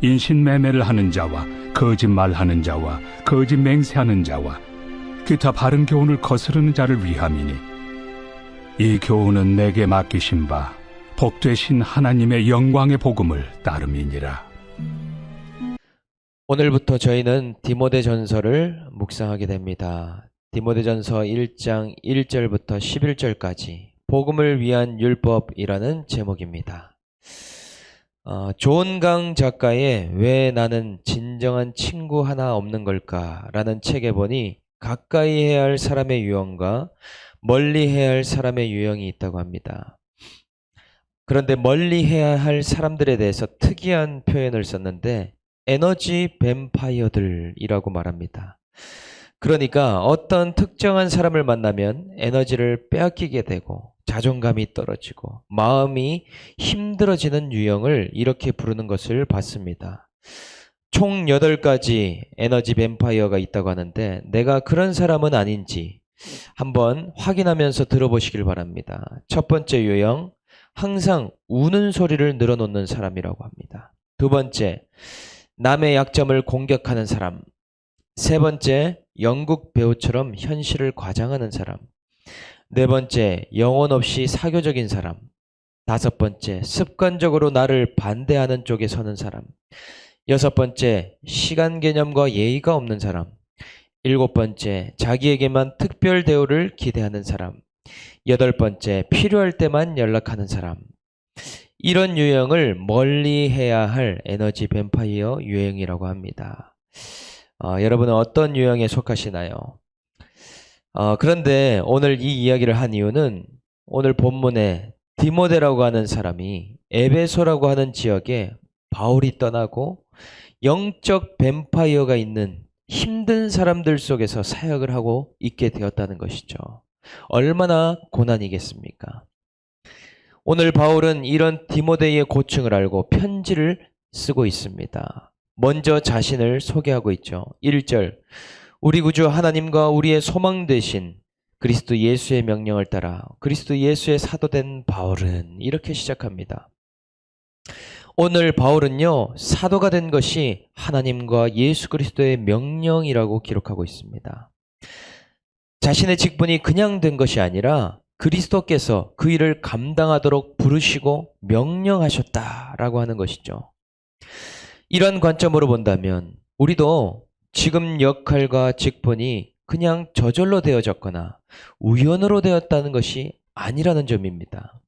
인신매매를 하는 자와 거짓말하는 자와 거짓 맹세하는 자와 기타 바른 교훈을 거스르는 자를 위함이니 이 교훈은 내게 맡기신 바 복되신 하나님의 영광의 복음을 따름이니라. 오늘부터 저희는 디모데 전서를 묵상하게 됩니다. 디모데 전서 1장 1절부터 11절까지 복음을 위한 율법이라는 제목입니다. 어, 존강 작가의 왜 나는 진정한 친구 하나 없는 걸까라는 책에 보니 가까이 해야 할 사람의 유형과 멀리 해야 할 사람의 유형이 있다고 합니다. 그런데 멀리 해야 할 사람들에 대해서 특이한 표현을 썼는데 에너지 뱀파이어들이라고 말합니다. 그러니까 어떤 특정한 사람을 만나면 에너지를 빼앗기게 되고 자존감이 떨어지고 마음이 힘들어지는 유형을 이렇게 부르는 것을 봤습니다. 총 8가지 에너지 뱀파이어가 있다고 하는데 내가 그런 사람은 아닌지 한번 확인하면서 들어보시길 바랍니다. 첫 번째 유형, 항상 우는 소리를 늘어놓는 사람이라고 합니다. 두 번째, 남의 약점을 공격하는 사람. 세 번째, 영국 배우처럼 현실을 과장하는 사람. 네 번째, 영혼 없이 사교적인 사람. 다섯 번째, 습관적으로 나를 반대하는 쪽에 서는 사람. 여섯 번째, 시간 개념과 예의가 없는 사람. 일곱 번째, 자기에게만 특별 대우를 기대하는 사람. 여덟 번째, 필요할 때만 연락하는 사람. 이런 유형을 멀리 해야 할 에너지 뱀파이어 유형이라고 합니다. 어, 여러분은 어떤 유형에 속하시나요? 어, 그런데 오늘 이 이야기를 한 이유는 오늘 본문에 디모데라고 하는 사람이 에베소라고 하는 지역에 바울이 떠나고 영적 뱀파이어가 있는 힘든 사람들 속에서 사역을 하고 있게 되었다는 것이죠. 얼마나 고난이겠습니까? 오늘 바울은 이런 디모데의 고충을 알고 편지를 쓰고 있습니다. 먼저 자신을 소개하고 있죠. 1절. 우리 구주 하나님과 우리의 소망 되신 그리스도 예수의 명령을 따라 그리스도 예수의 사도된 바울은 이렇게 시작합니다. 오늘 바울은요, 사도가 된 것이 하나님과 예수 그리스도의 명령이라고 기록하고 있습니다. 자신의 직분이 그냥 된 것이 아니라 그리스도께서 그 일을 감당하도록 부르시고 명령하셨다라고 하는 것이죠. 이런 관점으로 본다면 우리도 지금 역할과 직분이 그냥 저절로 되어졌거나 우연으로 되었다는 것이 아니라는 점입니다.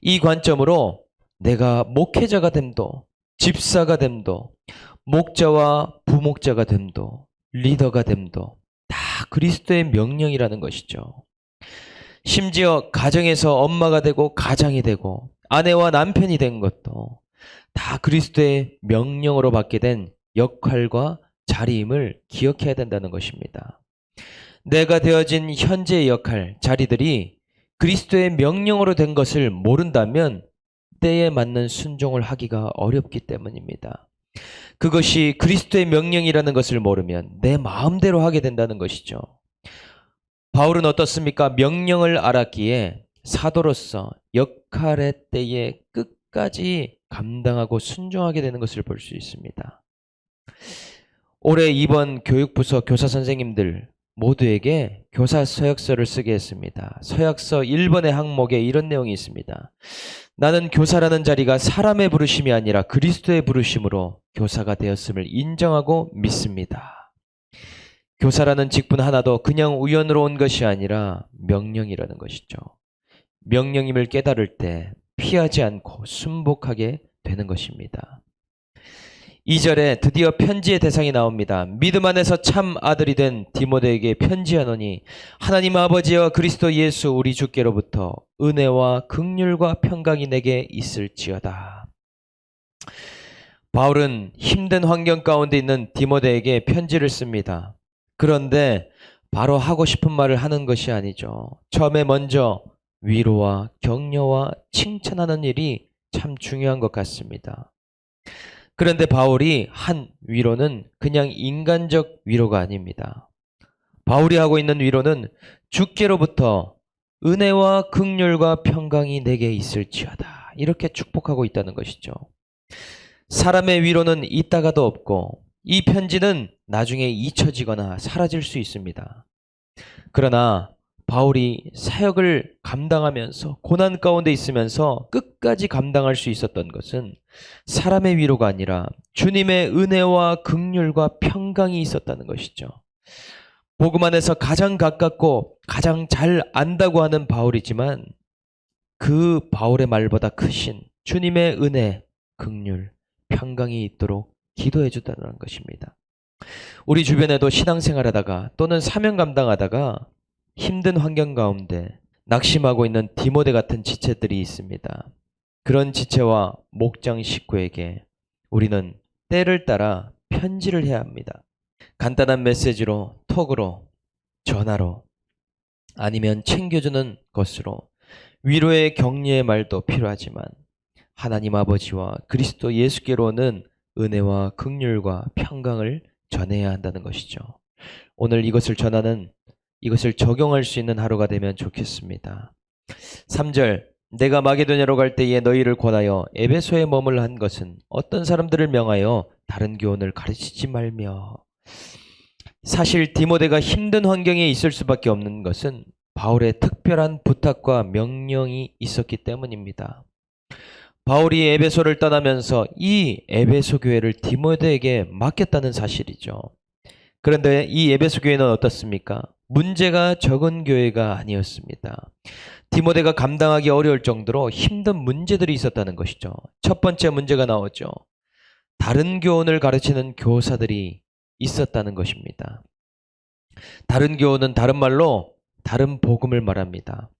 이 관점으로 내가 목회자가 됨도, 집사가 됨도, 목자와 부목자가 됨도, 리더가 됨도 다 그리스도의 명령이라는 것이죠. 심지어 가정에서 엄마가 되고 가장이 되고 아내와 남편이 된 것도 다 그리스도의 명령으로 받게 된 역할과 자리임을 기억해야 된다는 것입니다. 내가 되어진 현재의 역할, 자리들이 그리스도의 명령으로 된 것을 모른다면 때에 맞는 순종을 하기가 어렵기 때문입니다. 그것이 그리스도의 명령이라는 것을 모르면 내 마음대로 하게 된다는 것이죠. 바울은 어떻습니까? 명령을 알았기에 사도로서 역할의 때에 끝까지 감당하고 순종하게 되는 것을 볼 수 있습니다. 올해 이번 교육부서 교사 선생님들 모두에게 교사 서약서를 쓰게 했습니다. 서약서 1번의 항목에 이런 내용이 있습니다. 나는 교사라는 자리가 사람의 부르심이 아니라 그리스도의 부르심으로 교사가 되었음을 인정하고 믿습니다. 교사라는 직분 하나도 그냥 우연으로 온 것이 아니라 명령이라는 것이죠. 명령임을 깨달을 때 피하지 않고 순복하게 되는 것입니다. 2절에 드디어 편지의 대상이 나옵니다. 믿음 안에서 참 아들이 된 디모데에게 편지하노니 하나님 아버지와 그리스도 예수 우리 주께로부터 은혜와 극률과 평강이 내게 있을지어다. 바울은 힘든 환경 가운데 있는 디모데에게 편지를 씁니다. 그런데 바로 하고 싶은 말을 하는 것이 아니죠. 처음에 먼저 위로와 격려와 칭찬하는 일이 참 중요한 것 같습니다. 그런데 바울이 한 위로는 그냥 인간적 위로가 아닙니다. 바울이 하고 있는 위로는 주께로부터 은혜와 극률과 평강이 내게 있을지어다. 이렇게 축복하고 있다는 것이죠. 사람의 위로는 있다가도 없고 이 편지는 나중에 잊혀지거나 사라질 수 있습니다. 그러나 바울이 사역을 감당하면서 고난 가운데 있으면서 끝까지 감당할 수 있었던 것은 사람의 위로가 아니라 주님의 은혜와 극률과 평강이 있었다는 것이죠. 복음 안에서 가장 가깝고 가장 잘 안다고 하는 바울이지만 그 바울의 말보다 크신 주님의 은혜, 극률, 평강이 있도록 기도해 주다는 것입니다. 우리 주변에도 신앙생활 하다가 또는 사명 감당하다가 힘든 환경 가운데 낙심하고 있는 디모데 같은 지체들이 있습니다. 그런 지체와 목장 식구에게 우리는 때를 따라 편지를 해야 합니다. 간단한 메시지로, 톡으로, 전화로, 아니면 챙겨주는 것으로 위로의 격려의 말도 필요하지만 하나님 아버지와 그리스도 예수께로 오는 은혜와 극률과 평강을 전해야 한다는 것이죠. 오늘 이것을 전하는 이것을 적용할 수 있는 하루가 되면 좋겠습니다. 3절 내가 마게도냐로 갈 때에 너희를 권하여 에베소에 머물러 한 것은 어떤 사람들을 명하여 다른 교훈을 가르치지 말며 사실 디모데가 힘든 환경에 있을 수밖에 없는 것은 바울의 특별한 부탁과 명령이 있었기 때문입니다. 바울이 에베소를 떠나면서 이 에베소 교회를 디모데에게 맡겼다는 사실이죠. 그런데 이 에베소 교회는 어떻습니까? 문제가 적은 교회가 아니었습니다. 디모데가 감당하기 어려울 정도로 힘든 문제들이 있었다는 것이죠. 첫 번째 문제가 나오죠. 다른 교훈을 가르치는 교사들이 있었다는 것입니다. 다른 교훈은 다른 말로 다른 복음을 말합니다.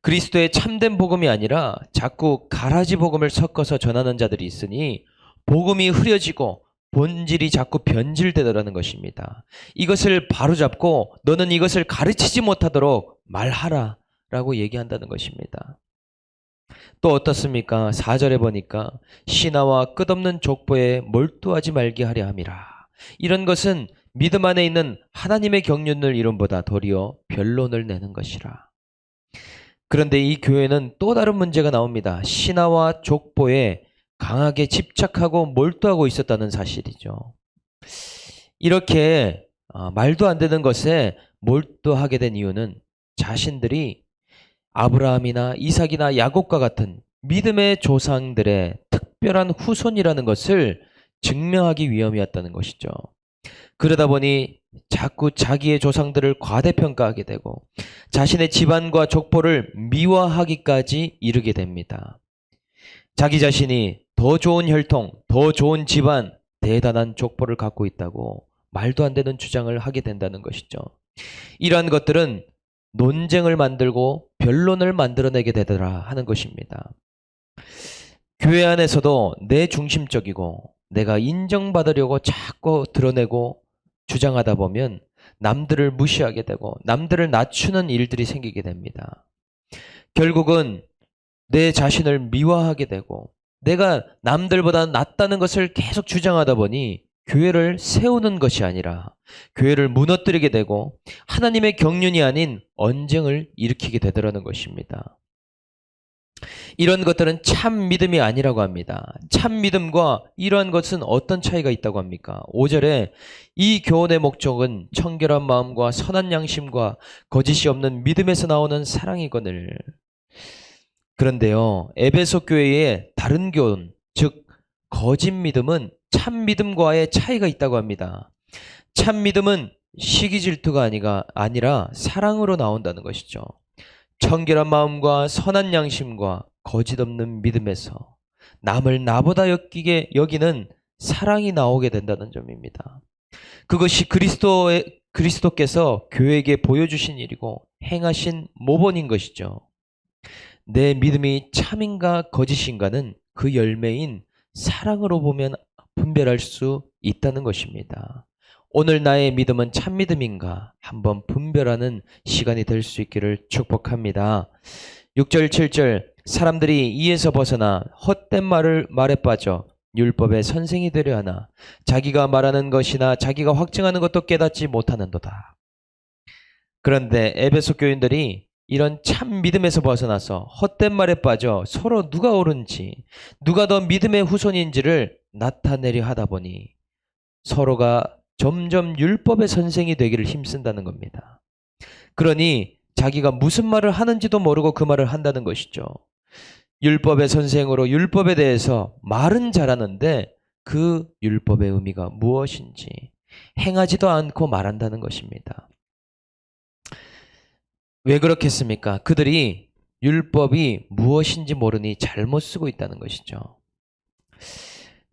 그리스도의 참된 복음이 아니라 자꾸 가라지 복음을 섞어서 전하는 자들이 있으니 복음이 흐려지고 본질이 자꾸 변질되더라는 것입니다. 이것을 바로잡고 너는 이것을 가르치지 못하도록 말하라 라고 얘기한다는 것입니다. 또 어떻습니까? 4절에 보니까 신하와 끝없는 족보에 몰두하지 말게 하려 함이라. 이런 것은 믿음 안에 있는 하나님의 경륜을 이름보다 도리어 변론을 내는 것이라. 그런데 이 교회는 또 다른 문제가 나옵니다. 신하와 족보에 강하게 집착하고 몰두하고 있었다는 사실이죠. 이렇게 어, 말도 안 되는 것에 몰두하게 된 이유는 자신들이 아브라함이나 이삭이나 야곱과 같은 믿음의 조상들의 특별한 후손이라는 것을 증명하기 위함이었다는 것이죠. 그러다 보니 자꾸 자기의 조상들을 과대평가하게 되고 자신의 집안과 족보를 미화하기까지 이르게 됩니다. 자기 자신이 더 좋은 혈통, 더 좋은 집안, 대단한 족보를 갖고 있다고 말도 안 되는 주장을 하게 된다는 것이죠. 이러한 것들은 논쟁을 만들고 변론을 만들어내게 되더라 하는 것입니다. 교회 안에서도 내 중심적이고 내가 인정받으려고 자꾸 드러내고 주장하다 보면 남들을 무시하게 되고 남들을 낮추는 일들이 생기게 됩니다. 결국은 내 자신을 미화하게 되고 내가 남들보다 낫다는 것을 계속 주장하다 보니 교회를 세우는 것이 아니라 교회를 무너뜨리게 되고 하나님의 경륜이 아닌 언쟁을 일으키게 되더라는 것입니다. 이런 것들은 참 믿음이 아니라고 합니다. 참 믿음과 이러한 것은 어떤 차이가 있다고 합니까? 5절에 이 교훈의 목적은 청결한 마음과 선한 양심과 거짓이 없는 믿음에서 나오는 사랑이거늘. 그런데요, 에베소 교회의 다른 교훈, 즉 거짓 믿음은 참 믿음과의 차이가 있다고 합니다. 참 믿음은 시기 질투가 아니가 아니라 사랑으로 나온다는 것이죠. 청결한 마음과 선한 양심과 거짓 없는 믿음에서 남을 나보다 여기게 여기는 사랑이 나오게 된다는 점입니다. 그것이 그리스도의 그리스도께서 교회에게 보여주신 일이고 행하신 모본인 것이죠. 내 믿음이 참인가 거짓인가는 그 열매인 사랑으로 보면 분별할 수 있다는 것입니다. 오늘 나의 믿음은 참 믿음인가 한번 분별하는 시간이 될 수 있기를 축복합니다. 6절 7절 사람들이 이에서 벗어나 헛된 말을 말에 빠져 율법의 선생이 되려 하나 자기가 말하는 것이나 자기가 확증하는 것도 깨닫지 못하는도다. 그런데 에베소 교인들이 이런 참 믿음에서 벗어나서 헛된 말에 빠져 서로 누가 옳은지 누가 더 믿음의 후손인지를 나타내려 하다 보니 서로가 점점 율법의 선생이 되기를 힘쓴다는 겁니다. 그러니 자기가 무슨 말을 하는지도 모르고 그 말을 한다는 것이죠. 율법의 선생으로 율법에 대해서 말은 잘하는데 그 율법의 의미가 무엇인지 행하지도 않고 말한다는 것입니다. 왜 그렇겠습니까? 그들이 율법이 무엇인지 모르니 잘못 쓰고 있다는 것이죠.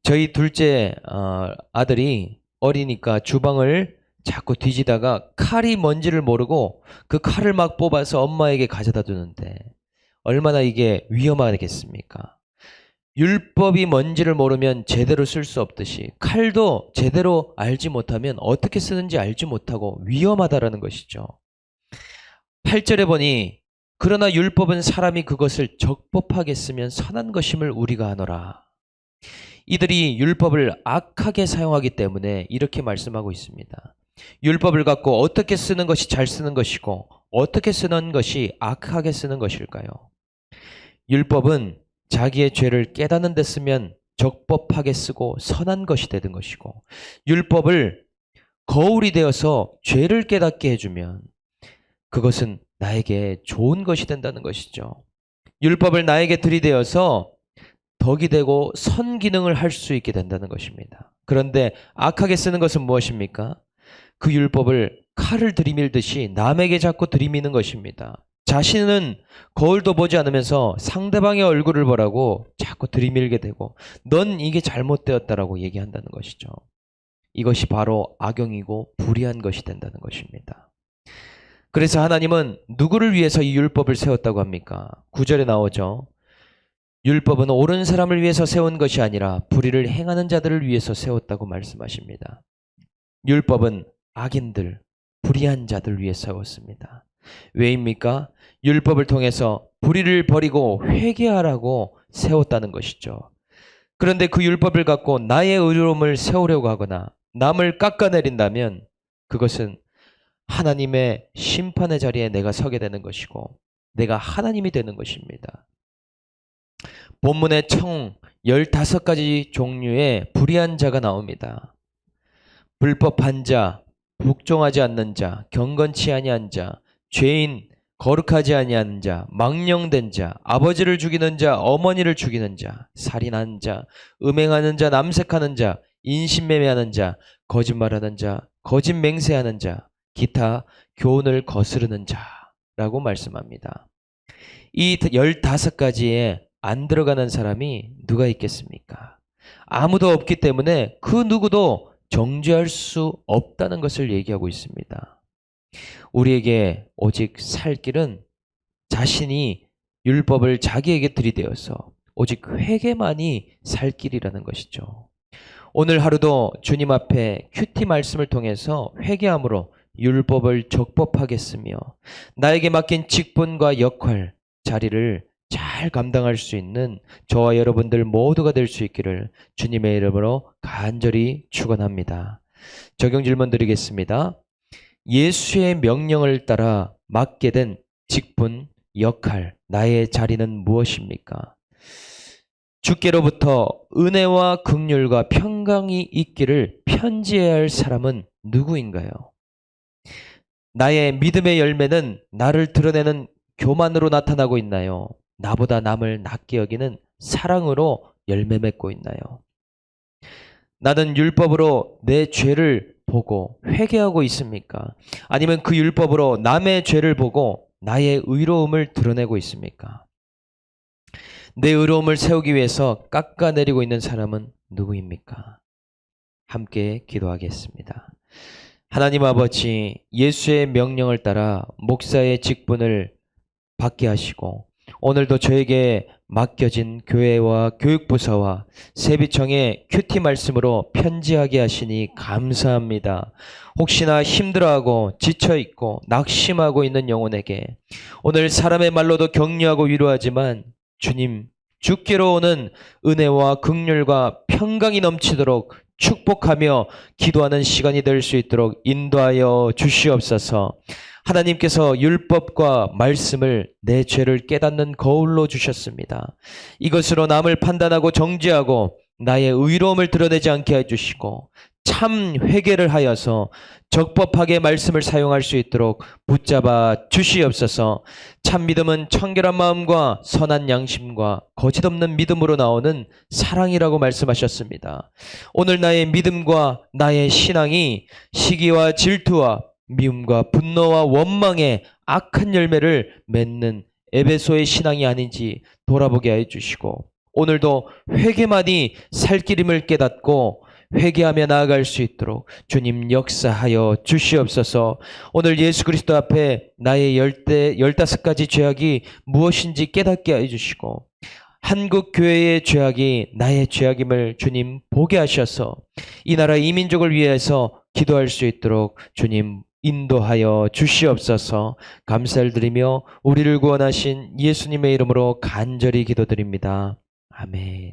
저희 둘째 어, 아들이 어리니까 주방을 자꾸 뒤지다가 칼이 뭔지를 모르고 그 칼을 막 뽑아서 엄마에게 가져다 주는데 얼마나 이게 위험하겠습니까? 율법이 뭔지를 모르면 제대로 쓸 수 없듯이 칼도 제대로 알지 못하면 어떻게 쓰는지 알지 못하고 위험하다라는 것이죠. 8절에 보니 그러나 율법은 사람이 그것을 적법하게 쓰면 선한 것임을 우리가 아노라. 이들이 율법을 악하게 사용하기 때문에 이렇게 말씀하고 있습니다. 율법을 갖고 어떻게 쓰는 것이 잘 쓰는 것이고 어떻게 쓰는 것이 악하게 쓰는 것일까요? 율법은 자기의 죄를 깨닫는 데 쓰면 적법하게 쓰고 선한 것이 되는 것이고 율법을 거울이 되어서 죄를 깨닫게 해주면 그것은 나에게 좋은 것이 된다는 것이죠. 율법을 나에게 들이대어서 덕이 되고 선 기능을 할 수 있게 된다는 것입니다. 그런데 악하게 쓰는 것은 무엇입니까? 그 율법을 칼을 들이밀듯이 남에게 자꾸 들이미는 것입니다. 자신은 거울도 보지 않으면서 상대방의 얼굴을 보라고 자꾸 들이밀게 되고 넌 이게 잘못되었다라고 얘기한다는 것이죠. 이것이 바로 악용이고 불의한 것이 된다는 것입니다. 그래서 하나님은 누구를 위해서 이 율법을 세웠다고 합니까? 구절에 나오죠. 율법은 옳은 사람을 위해서 세운 것이 아니라 불의를 행하는 자들을 위해서 세웠다고 말씀하십니다. 율법은 악인들, 불의한 자들 위해 세웠습니다. 왜입니까? 율법을 통해서 불의를 버리고 회개하라고 세웠다는 것이죠. 그런데 그 율법을 갖고 나의 의로움을 세우려고 하거나 남을 깎아내린다면 그것은 하나님의 심판의 자리에 내가 서게 되는 것이고 내가 하나님이 되는 것입니다. 본문에 총 15가지 종류의 불의한 자가 나옵니다. 불법한 자, 복종하지 않는 자, 경건치 아니한 자, 죄인, 거룩하지 아니한 자, 망령된 자, 아버지를 죽이는 자, 어머니를 죽이는 자, 살인한 자, 음행하는 자, 남색하는 자, 인신매매하는 자, 거짓말하는 자, 거짓 맹세하는 자, 기타 교훈을 거스르는 자라고 말씀합니다. 이 15가지에 안 들어가는 사람이 누가 있겠습니까? 아무도 없기 때문에 그 누구도 정죄할 수 없다는 것을 얘기하고 있습니다. 우리에게 오직 살 길은 자신이 율법을 자기에게 들이대어서 오직 회개만이 살 길이라는 것이죠. 오늘 하루도 주님 앞에 큐티 말씀을 통해서 회개함으로 율법을 적법하게 쓰며 나에게 맡긴 직분과 역할, 자리를 잘 감당할 수 있는 저와 여러분들 모두가 될 수 있기를 주님의 이름으로 간절히 축원합니다. 적용 질문 드리겠습니다. 예수의 명령을 따라 맡게 된 직분, 역할, 나의 자리는 무엇입니까? 주께로부터 은혜와 긍휼과 평강이 있기를 편지해야 할 사람은 누구인가요? 나의 믿음의 열매는 나를 드러내는 교만으로 나타나고 있나요? 나보다 남을 낮게 여기는 사랑으로 열매 맺고 있나요? 나는 율법으로 내 죄를 보고 회개하고 있습니까? 아니면 그 율법으로 남의 죄를 보고 나의 의로움을 드러내고 있습니까? 내 의로움을 세우기 위해서 깎아내리고 있는 사람은 누구입니까? 함께 기도하겠습니다. 하나님 아버지, 예수의 명령을 따라 목사의 직분을 받게 하시고, 오늘도 저에게 맡겨진 교회와 교육부서와 세비청의 큐티 말씀으로 편지하게 하시니 감사합니다. 혹시나 힘들어하고 지쳐있고 낙심하고 있는 영혼에게 오늘 사람의 말로도 격려하고 위로하지만 주님, 주께로 오는 은혜와 극률과 평강이 넘치도록 축복하며 기도하는 시간이 될 수 있도록 인도하여 주시옵소서. 하나님께서 율법과 말씀을 내 죄를 깨닫는 거울로 주셨습니다. 이것으로 남을 판단하고 정죄하고 나의 의로움을 드러내지 않게 해주시고 참 회개를 하여서 적법하게 말씀을 사용할 수 있도록 붙잡아 주시옵소서. 참 믿음은 청결한 마음과 선한 양심과 거짓 없는 믿음으로 나오는 사랑이라고 말씀하셨습니다. 오늘 나의 믿음과 나의 신앙이 시기와 질투와 미움과 분노와 원망의 악한 열매를 맺는 에베소의 신앙이 아닌지 돌아보게 해 주시고 오늘도 회개만이 살길임을 깨닫고 회개하며 나아갈 수 있도록 주님 역사하여 주시옵소서. 오늘 예수 그리스도 앞에 나의 열대 열다섯 가지 죄악이 무엇인지 깨닫게 해 주시고 한국 교회의 죄악이 나의 죄악임을 주님 보게 하셔서 이 나라 이민족을 위해서 기도할 수 있도록 주님 인도하여 주시옵소서 감사를 드리며 우리를 구원하신 예수님의 이름으로 간절히 기도드립니다. 아멘.